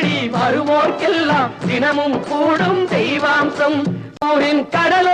தேடி வருவோர்க்கெல்லாம் தினமும் கூடும் தெய்வாம்சம். ஊரின் கடல்